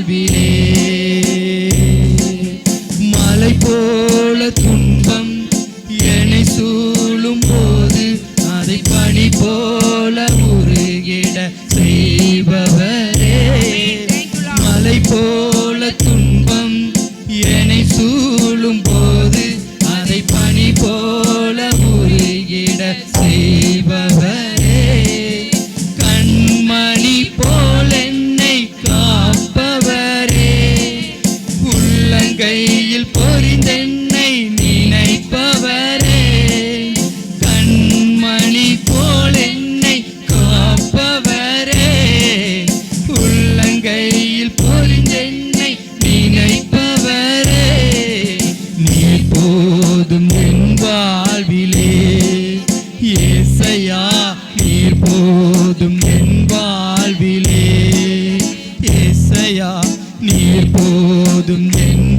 வாழ்விலே. மலை போல துண் போதும் என்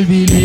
al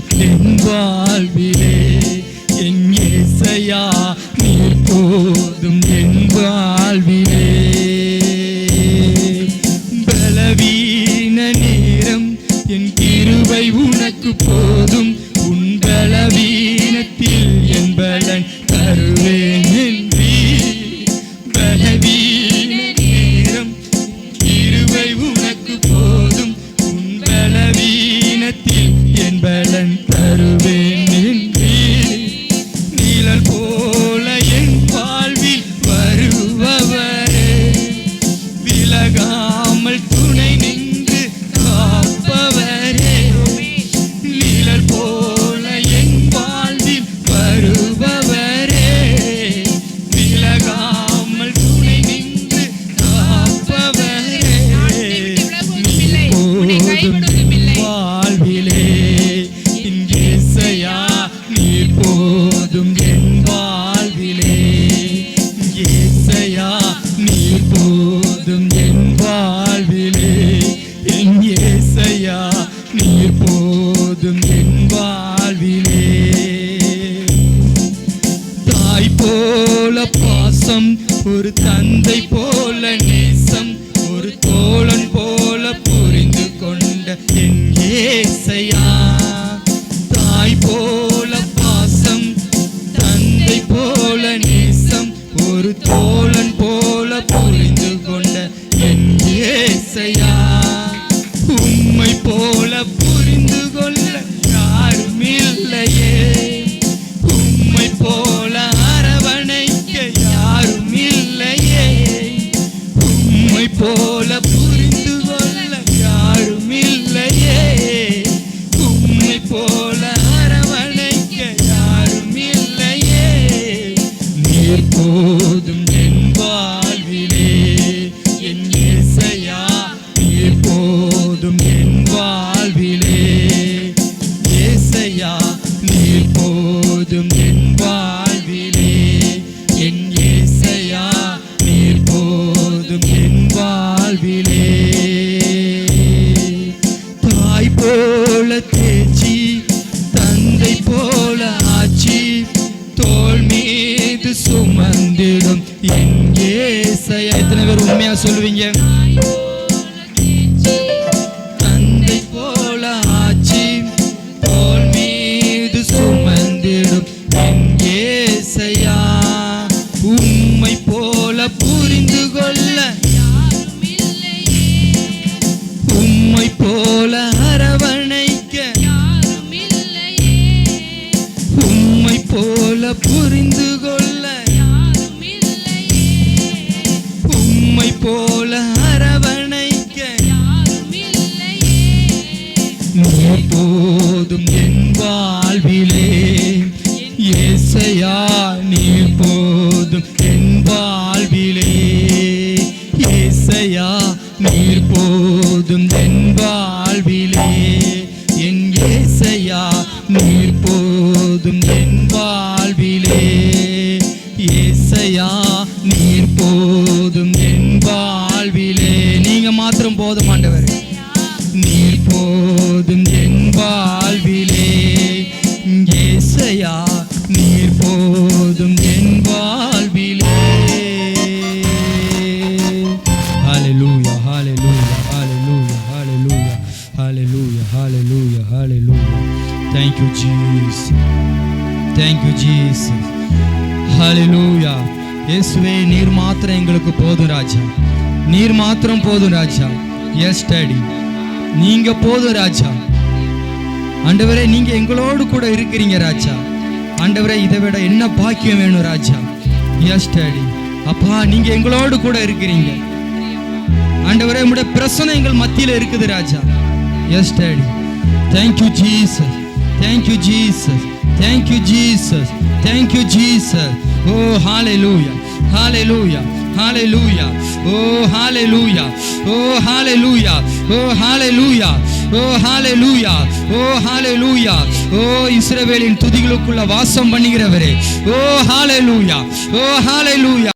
கிடைக்கும் என் வாழ்விலே பாசம் ஒரு தந்தை போல நேசம் ஒரு தோழன் போல புரிந்து கொண்ட என் ஏசையா. தாய் போல பாசம் தந்தை போல நேசம் ஒரு தோழன் போல என் ஏசையா எத்தனை பேர் உண்மையா சொல்லுவீங்க? போதும் என் வாழ்விலே. ஏசையா நீ போதும் என் வாழ்விலே. ஏசையா நீர் போதும் என் வாழ்விலே. என் ஏசையா நீர் போதும் என் வாழ்விலே. Thank you jesus. Thank you jesus. Hallelujah. இயேசுவே நீர் மாத்திரம் எங்களுக்கு போதும் ராஜா. நீர் மாத்திரம் போதும் ராஜா. எஸ் டேடி நீங்க போதும் ராஜா. ஆண்டவரே நீங்க எங்களோடு கூட இருக்கிறீங்க ராஜா. ஆண்டவரே இதை விட என்ன பாக்கியம் வேணும் ராஜா? எஸ் டேடி அப்பா நீங்க எங்களோடு கூட இருக்கிறீங்க. ஆண்டவரே உங்களுடைய பிரசனை எங்கள் மத்தியில இருக்குது ராஜா. Yes daddy thank you Jesus thank you Jesus thank you Jesus thank you Jesus oh hallelujah hallelujah hallelujah oh hallelujah oh hallelujah oh hallelujah oh hallelujah oh hallelujah oh இஸ்ரவேலின் துதிகளுக்குள்ள வாசம் பண்ணுகிறவரே ஓ ஹalleluya ஓ ஹalleluya